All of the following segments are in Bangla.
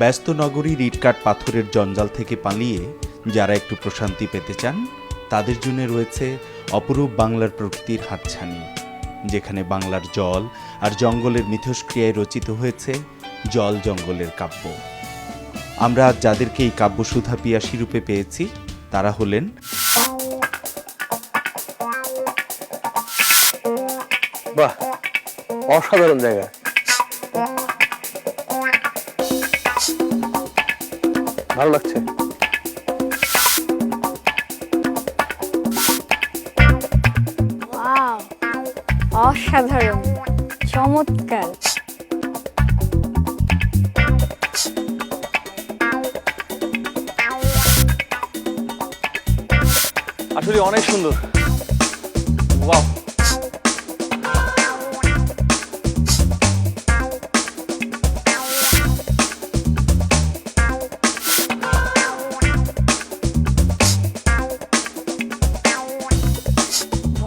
ব্যস্ত নগরীর ইটকাট পাথরের জঞ্জাল থেকে পালিয়ে যারা একটু প্রশান্তি পেতে চান, তাদের জন্য রয়েছে অপরূপ বাংলার প্রকৃতির হাতছানি, যেখানে বাংলার জল আর জঙ্গলের মিথস্ক্রিয়ায় রচিত হয়েছে জল জঙ্গলের কাব্য। আমরা আজ যাদেরকে এই কাব্যসুধা পিয়াসী রূপে পেয়েছি, তারা হলেন বাহ, অসাধারণ জায়গা। ভালো লাগছে। অসাধারণ চমৎকার। আসলে অনেক সুন্দর। ওয়াও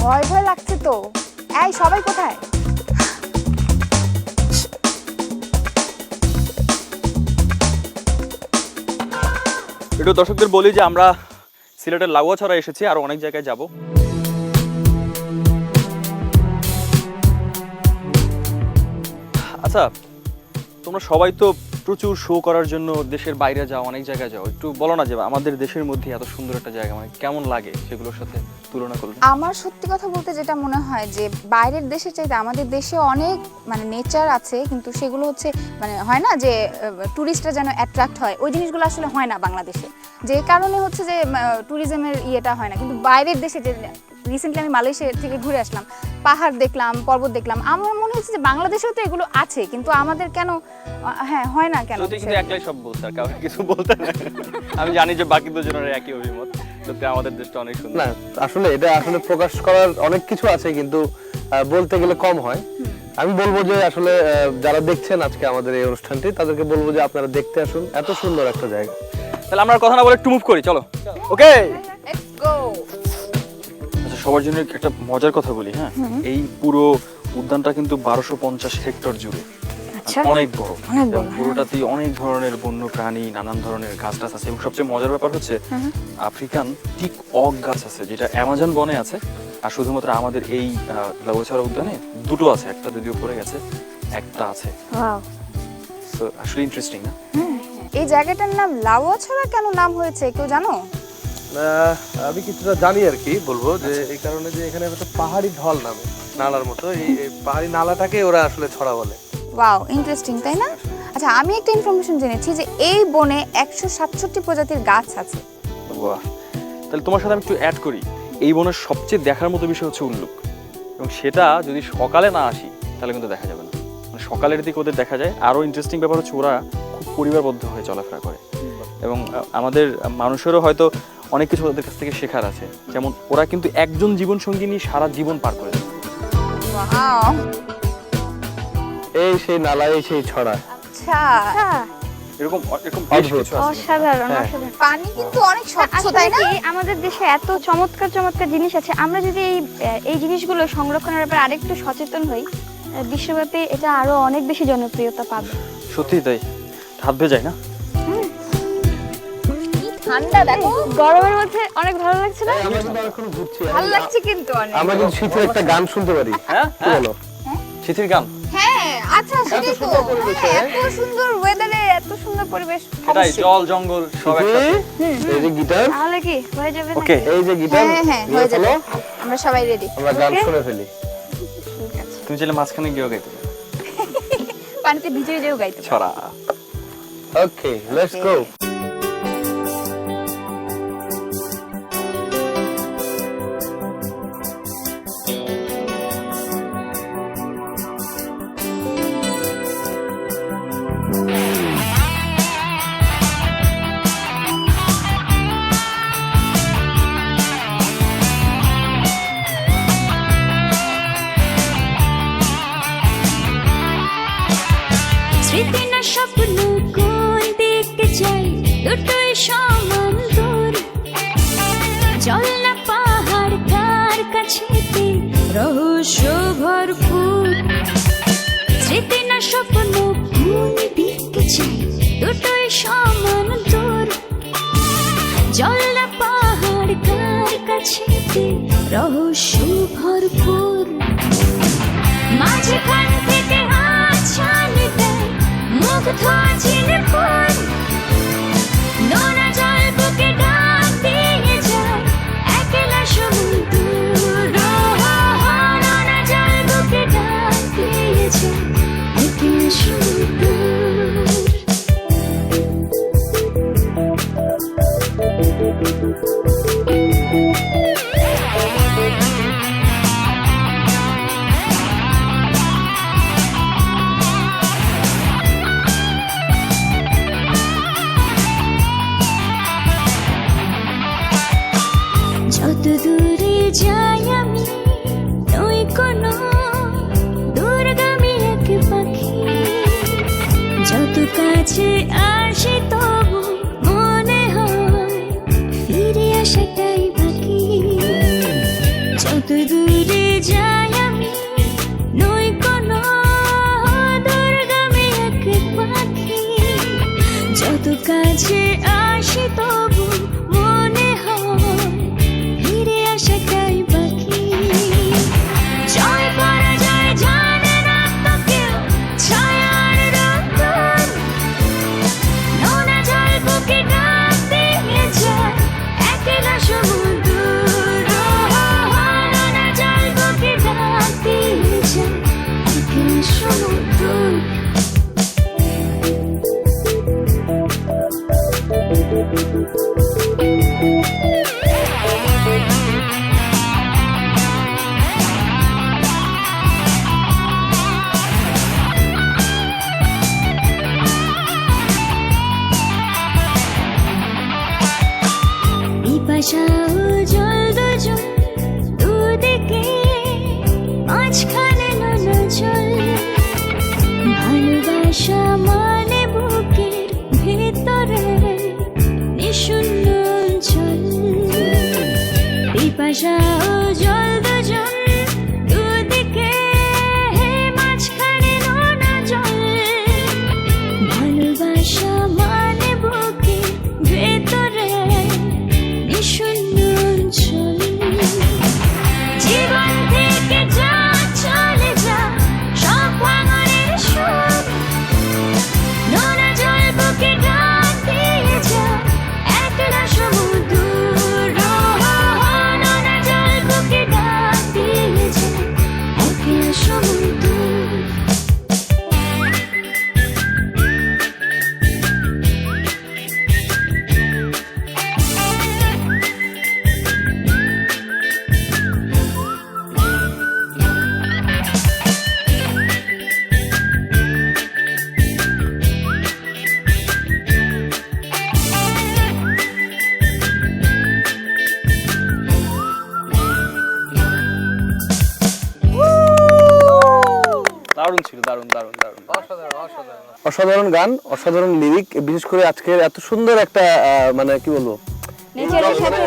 ভয় ভয় লাগছে তো। এই, সবাই কোথায়? একটু দর্শকদের বলি যে আমরা সিলেটের লাগুয়াছড়া এসেছি, আর অনেক জায়গায় যাব। আচ্ছা তোমরা সবাই তো প্রচুর শো করার জন্য দেশের বাইরে যাও অনেক জায়গায় যাও একটু বলো না যে, আমাদের দেশের মধ্যে এত সুন্দর একটা জায়গা মানে কেমন লাগে সেগুলোর সাথে তুলনা করলে? আমার সত্যি কথা বলতে যেটা মনে হয় যে, বাইরের দেশের চাইতে আমাদের দেশে অনেক মানে নেচার আছে, কিন্তু সেগুলো হচ্ছে মানে হয় না যে ট্যুরিস্টরা যেন অ্যাট্রাক্ট হয়, ওই জিনিসগুলো আসলে হয় না বাংলাদেশে। যে কারণে হচ্ছে যে ট্যুরিজমের ইয়েটা হয় না। কিন্তু বাইরের দেশে যে রিসেন্টলি আমি মালয়েশিয়া থেকে ঘুরে আসলাম পাহাড় দেখলাম পর্বত দেখলাম। আমার মনে হচ্ছে যে বাংলাদেশেও তো এগুলো আছে কিন্তু আমাদের কেন হ্যাঁ হয় না কেন? সত্যি কিন্তু একলাই সব বলছে আর কাউকে কিছু বলতে না। আমি জানি যে বাকি দুজনের একই অভিমত সত্যি আমাদের দেশটা অনেক সুন্দর। না আসলে এটা আসলে প্রকাশ করার অনেক কিছু আছে কিন্তু বলতে গেলে কম হয়। আমি বলব যে আসলে যারা দেখছেন আজকে আমাদের এই অনুষ্ঠানটি তাদেরকে বলব যে আপনারা দেখতে আসুন এত সুন্দর একটা জায়গা। তাহলে আমরা কথা না বলে একটু মুভ করি চলো। ওকে Let's go! সবার জন্য একটা মজার কথা বলি হ্যাঁ? এই পুরো উদ্যানটা কিন্তু বারোশো পঞ্চাশ হেক্টর জুড়ে। আচ্ছা। অনেক বড়। এবং পুরোটাতেই অনেক ধরনের বন্য প্রাণী নানান ধরনের গাছ টাছ আছে। এবং সবচেয়ে মজার ব্যাপার হচ্ছে আফ্রিকান টিক অক গাছ আছে যেটা অ্যামাজন বনে আছে। আর শুধুমাত্র আমাদের এই লাউছাড়া উদ্যানে দুটো আছে একটা যদিও পড়ে গেছে একটা আছে। আসলে ইন্টারেস্টিং না? এই জায়গাটার নাম লাউয়াছড়া কেন নাম হয়েছে কেউ জানো? আমি কিছুটা জানি আর কি বলব যে এই কারণে যে এখানে একটা পাহাড়ি ঢল নামে নালার মতো। এই এই পাহাড়ি নালাটাকে ওরা আসলে ছড়া বলে। ওয়াও ইন্টারেস্টিং তাই না? আচ্ছা আমি একটা ইনফরমেশন জেনেছি যে এই বনে একশো সাতষট্টি প্রজাতির গাছ আছে। বাহ। তাহলে তোমার সাথে আমি একটু অ্যাড করি। এই বনের সবচেয়ে দেখার মতো বিষয় হচ্ছে উল্লুক। এবং সেটা যদি সকালে না আসি তাহলে কিন্তু দেখা যাবে না। মানে সকালের দিকে ওদের দেখা যায়। আরও ইন্টারেস্টিং ব্যাপার হচ্ছে ওরা খুব পরিবারবদ্ধ হয়ে চলাফেরা করে। এবং আমাদের মানুষেরও হয়তো অনেক কিছু ওদের কাছ থেকে শেখার আছে। যেমন ওরা কিন্তু একজন জীবন সঙ্গী নিয়ে সারা জীবন পার করে এই সেই নালা এই সেই ছড়া। আচ্ছা। এরকম এরকম অসাধারণ হ্যাঁ। অসাধারণ। পানি কিন্তু অনেক স্বচ্ছ তাই না? আমাদের দেশে এত চমৎকার চমৎকার জিনিস আছে? আমরা যদি এই এই জিনিসগুলো সংরক্ষণের ব্যাপারে আরেকটু সচেতন হই বিশ্বব্যাপী এটা আরও অনেক বেশি জনপ্রিয়তা পাবে। সত্যি তাই। হাত ভেজায় না? ঠান্ডা দেখো। গরমের মধ্যে অনেক ভালো লাগছে না? আমরা কিন্তু অনেকক্ষণ ঘুরছি। ভালো লাগছে কিন্তু অনেক। আমরা কিন্তু শীতের একটা গান শুনতে পারি। হ্যাঁ? কি বলো শীতের গান? হ্যাঁ আচ্ছা সেটাই তো। সুন্দর পরিবেশে। হ্যাঁ, এত সুন্দর ওয়েদারে এত সুন্দর পরিবেশ সেটাই জল জঙ্গল সব একসাথে। এই যে গিটার তাহলে কি হয়ে যাবে ওকে এই যে গিটার হ্যাঁ হ্যাঁ হয়ে যাবে। আমরা সবাই রেডি আমরা গান Okay. শুনে ফেলি। তুমি চাইলে মাঝখানে গিয়েও গাইতে পানিতে ভিজে যেও গাইতে ছড়া। ওকে লেটস গো রহস্য ভরপুর মাঝখান থেকে হাত ছানি দেয় মুগ্ধ চিনপুর দূরে যাই আমি কোনো দূরগামী এক পাখি। যত কাছে আসি তবু মনে হয় ফিরে আসাটাই বাকি। যত দূরে যাই আমি কোনো দূরগামী এক পাখি। যত কাছে 微笑。গান অসাধারণ লিরিক বিশেষ করে আজকের এত সুন্দর একটা মানে কি বলব? নেচারের সাথে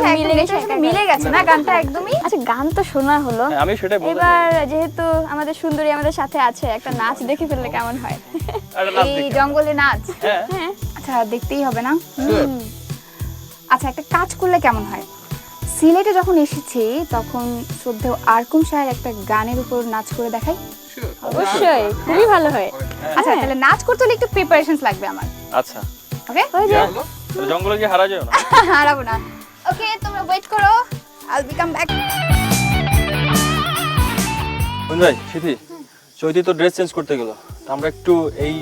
মিলে গেছে না গানটা একদমই? আচ্ছা গান তো শোনা হলো। হ্যাঁ, আমি সেটাই এবার যেহেতু আমাদের সুন্দরী আমাদের সাথে আছে একটা নাচ দেখে ফেললে কেমন হয়? এই জঙ্গলে নাচ। হ্যাঁ। হ্যাঁ। আচ্ছা দেখতেই হবে না? আচ্ছা একটা কাজ করলে কেমন হয়? সিলেটে যখন এসেছি তখন শ্রদ্ধেয় আরকুম সাহের একটা গানের উপর নাচ করে দেখাই। অবশ্যই খুবই ভালো হয়। আচ্ছা তাহলে নাচ করতে হলে একটু প্রিপারেশনস লাগবে আমার। আচ্ছা। ওকে? ওই যে। তাহলে জঙ্গলে গিয়ে হারা যায় না? হারাবো না। ওকে তোমরা ওয়েট করো। আই উইল কাম ব্যাক ভাই সিথি চৈতি তো ড্রেস চেঞ্জ করতে গেল। আমরা একটু এই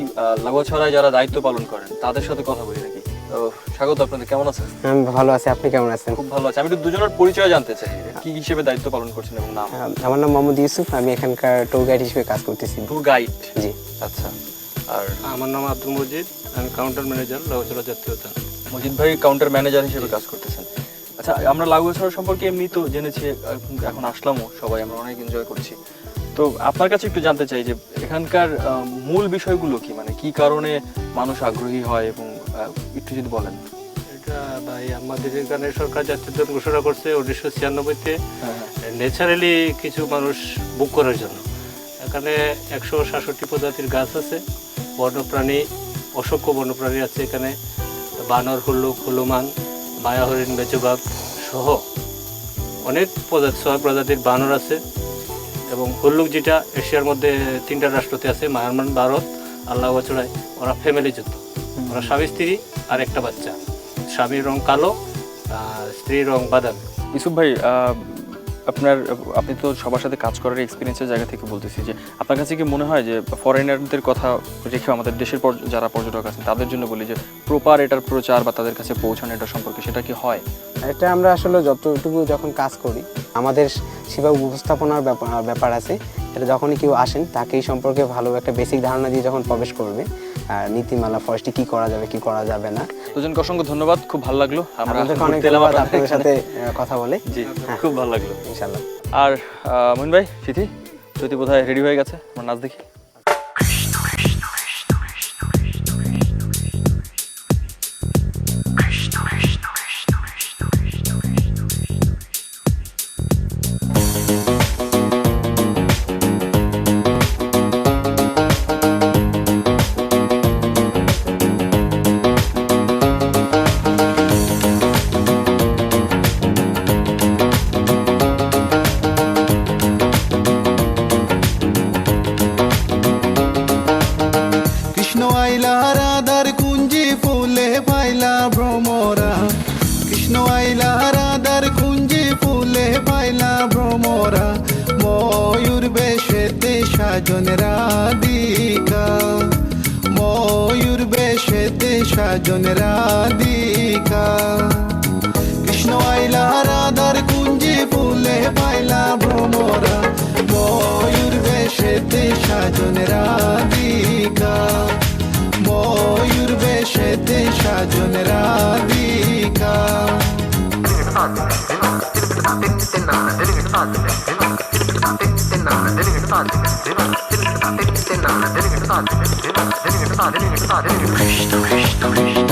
লাগাছড়ায় যারা দায়িত্ব পালন করেন তাদের সাথে কথা বলি নাকি? তো স্বাগত আপনাদের কেমন আছেন? আমি ভালো আছি আপনি কেমন আছেন? খুব ভালো আছে। আমি একটু দুজনের পরিচয় জানতে চাই কি হিসেবে দায়িত্ব পালন করছেন এবং নাম? আমার নাম মোহাম্মদ ইউসুফ আমি এখানকার ট্যুর গাইড হিসেবে কাজ করতেছি। ট্যুর গাইড জি। আচ্ছা আর? আমার নাম আব্দুল মজিদ আমি কাউন্টার ম্যানেজার লাউচলা জাতীয় উদ্যান। মজিদ ভাই কাউন্টার ম্যানেজার হিসেবে কাজ করতেছেন। আচ্ছা আমরা লাগুছড়া সম্পর্কে এমনি তো জেনেছি এখন- আসলামও সবাই আমরা অনেক এনজয় করছি। তো আপনার কাছে একটু জানতে চাই যে এখানকার মূল বিষয়গুলো কি? মানে কি কারণে মানুষ আগ্রহী হয় এবং একটু যদি বলেন। এটা ভাই আমাদের এখানে সরকার জাতীয় উদ্যান ঘোষণা করছে উনিশশো ছিয়ানব্বইতে। হ্যাঁ হ্যাঁ। ন্যাচারালি কিছু মানুষ বুক করার জন্য। এখানে একশো সাতষট্টি প্রজাতির গাছ আছে বন্যপ্রাণী অসংখ্য বন্যপ্রাণী আছে এখানে। বানর হুল্লুক হুলুমান মায়া হরিণ বেচুবাগ সহ অনেক প্রজাতি ছয় প্রজাতির বানর আছে। এবং হুল্লুক যেটা এশিয়ার মধ্যে তিনটা রাষ্ট্রতে আছে মায়ানমার ভারত আল্লাহ বছরায় ওরা ফ্যামিলি যুদ্ধ ওরা স্বামী স্ত্রী আর একটা বাচ্চা। স্বামীর রং কালো স্ত্রীর রং বাদামি। ইউসুফ ভাই আপনার আপনি তো সবার সাথে কাজ করার এক্সপিরিয়েন্সের জায়গা থেকে বলতেছি যে আপনার কাছে কি মনে হয় যে ফরেনারদের কথা রেখে আমাদের দেশের পর যারা পর্যটক আছেন তাদের জন্য বলি যে প্রপার এটার প্রচার বা তাদের কাছে পৌঁছানো এটা সম্পর্কে সেটা কি হয়? এটা আমরা আসলে যতটুকু যখন কাজ করি আমাদের সেবা উপস্থাপনার ব্যাপার ব্যাপার আছে এটা যখনই কেউ আসেন তাকে এই সম্পর্কে ভালো একটা বেসিক ধারণা দিয়ে যখন প্রবেশ করবে আর নীতিমালা ফরেস্টে কি করা যাবে কি করা যাবে না। দুজনকে অসংখ্য ধন্যবাদ খুব ভালো লাগল। আপনাদেরকে অনেক ধন্যবাদ আপনাদের সাথে কথা বলে। জি হ্যাঁ। খুব ভালো লাগল। ইনশাল্লাহ আর মহিন ভাই সিথি যদি বোধহয় রেডি হয়ে গেছে আমার নাচ দেখি। রাধিকা ময়ূর বেশেতে সাজন রাধিকা শোয়া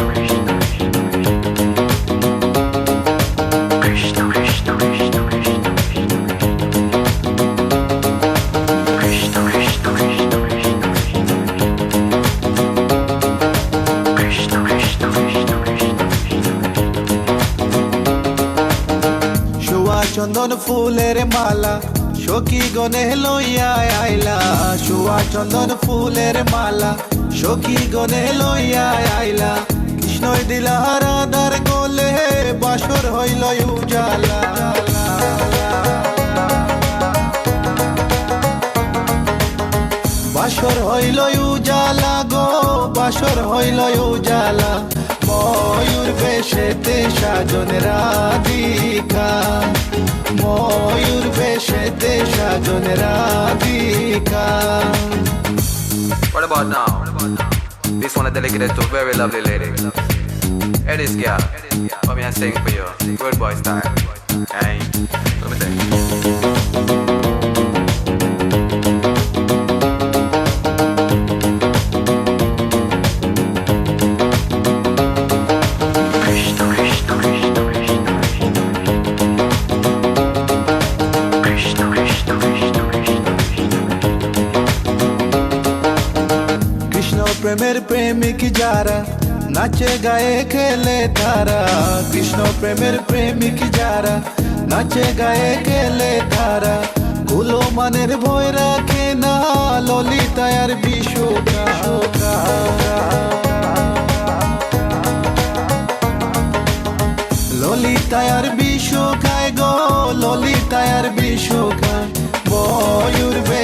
ফুলের মালা, সখী গনে লইয়া আইলা। শোয়া চন্দন ফুলের মালা, সখী গনে লইয়া আইলা। কৃষ্ণই দিলা রাধার গোলে বাসর হইল উজালা। বাসর হইল উজালা গো, বাসর হইল উজালা। ময়ূর বেশেতে সাজন রাধিকা ময়ূর বেশেতে সাজন Radhika What about now? This one is dedicated to very lovely lady. It is girl. Come here and sing for you. Good boy style. প্রেমিক যারা নাচে গায়ে খেলে তারা কৃষ্ণ প্রেমের প্রেমিক যারা নাচে গায়ে খেলে তারা কুলো মানের ভয় রাখে না ললিতায়ার বিশ্বকা ললিতায়ার বিষ খায় গো ললিতায়ার বিষ খায় ময়ূর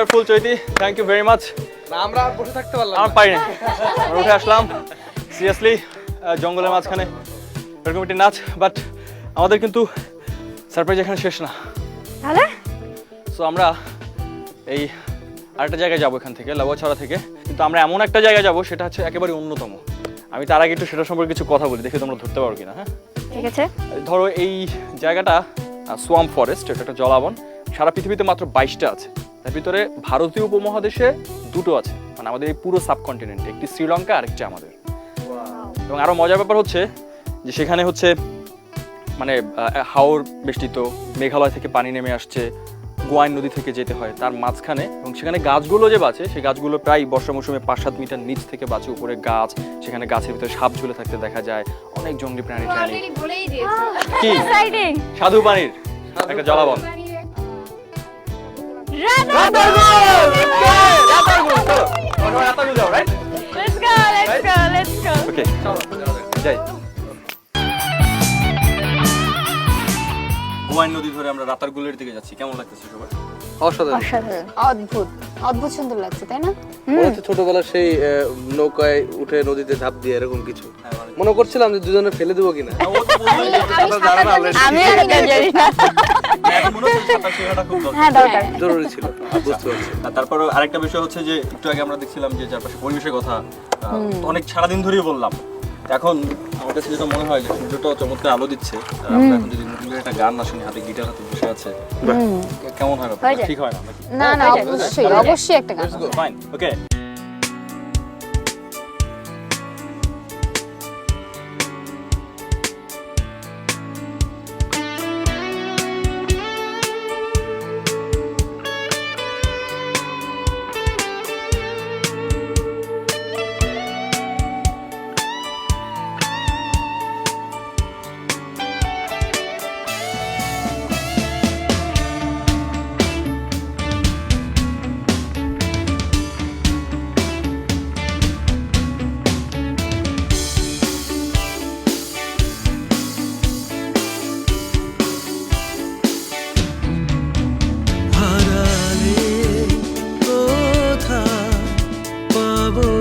wonderful Chaiti thank you very much আমরা আর বসে থাকতে পারলাম আমার পারি না আমরা উঠে আসলাম। সিরিয়াসলি জঙ্গলের মাঝখানে। এরকম একটি নাচ বাট আমাদের কিন্তু সারপ্রাইজ এখানে শেষ না। তাহলে? সো আমরা এই আরেকটা জায়গায় যাব এখান থেকে লাউয়াছড়া থেকে। কিন্তু আমরা এমন একটা জায়গায় যাব সেটা হচ্ছে একেবারে অন্যতম। আমি তার আগে একটু সেটা সম্পর্কে কিছু কথা বলি দেখে তোমরা ধরতে পারো কিনা হ্যাঁ? ঠিক আছে। ধরো এই জায়গাটা সোয়াম ফরেস্ট এটা একটা জলাবন। সারা পৃথিবীতে মাত্র বাইশটা আছে। তার ভিতরে ভারতীয় উপমহাদেশে দুটো আছে। মানে আমাদের এই পুরো সাবকন্টিনেন্টে একটি শ্রীলঙ্কা আর একটি আমাদের। এবং আরও মজার ব্যাপার হচ্ছে যে সেখানে হচ্ছে মানে হাওর বেষ্টিত মেঘালয় থেকে পানি নেমে আসছে গোয়াইন নদী থেকে যেতে হয় তার মাঝখানে। এবং সেখানে গাছগুলো যে বাঁচে সেই গাছগুলো প্রায় বর্ষা মৌসুমে পাঁচ সাত মিটার নিচ থেকে বাঁচে উপরে গাছ। সেখানে গাছের ভিতরে সাপ ঝুলে থাকতে দেখা যায়। অনেক জঙ্গলি প্রাণী প্রাণী। কি? সাধু পানির। একটা জলাবন let's go let's go let's go okay যাই গোয়াইন নদী ধরে আমরা রাতারগুলের দিকে যাচ্ছি। কেমন লাগতেছে সবার? অসাধারণ। অসাধারণ। অদ্ভুত। অদ্ভুত সুন্দর লাগছে তাই না? মনে হচ্ছে ছোটবেলার সেই নৌকায় উঠে নদীতে ঝাঁপ দিয়ে এরকম কিছু। মনে করছিলাম যে দুজনে ফেলে দেবো কিনা। আমি এটা জানি না হ্যাঁ দরকার। জরুরি ছিল। বুঝতে পারছি। আর তারপরে আরেকটা বিষয় হচ্ছে যে একটু আগে আমরা দেখছিলাম যে চারপাশে পরিবেশের কথা অনেক সারাদিন ধরেই বললাম। এখন আমার কাছে যেটা মনে হয় যে সূর্যটা চমৎকার আলো দিচ্ছে আর আমরা এখন যদি নতুন করে একটা গান না শুনি হাতে গিটার হাতে বসে আছে কেমন হয় না ব্যাপারটা? ঠিক হয় না? নাকি না না অবশ্যই অবশ্যই একটা গান ফাইন ওকে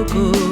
পাবো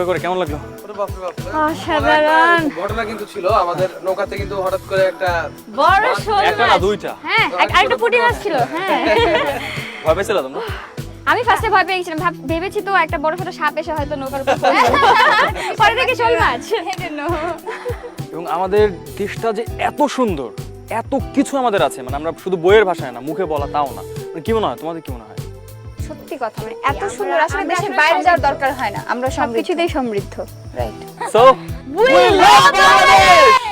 নৌকা করে কেমন লাগল? অসাধারণ। ঘটনা কিন্তু ছিল আমাদের নৌকাতে কিন্তু হঠাৎ করে একটা বড় শোল একটা না দুইটা। হ্যাঁ আরেকটা পুঁটি মাছ ছিল হ্যাঁ। ভয় পেয়েছিল তোমরা? আমি ফার্স্টে ভয় পেয়ে গেছিলাম ভেবেছি তো একটা বড় ছোট সাপ এসে হয়তো নৌকার উপর পড়বে। পরে দেখি শোল মাছ। এবং আমাদের দেশটা যে এত সুন্দর এত কিছু আমাদের আছে মানে আমরা শুধু বইয়ের ভাষায় না মুখে বলা তাও না। মানে কি মনে হয় তোমাদের কি মনে হয়? কথা মানে এত সুন্দর। আসলে দেশের বাইরে যাওয়ার দরকার হয় না আমরা সবকিছুতেই সমৃদ্ধ। Right so we love Bangladesh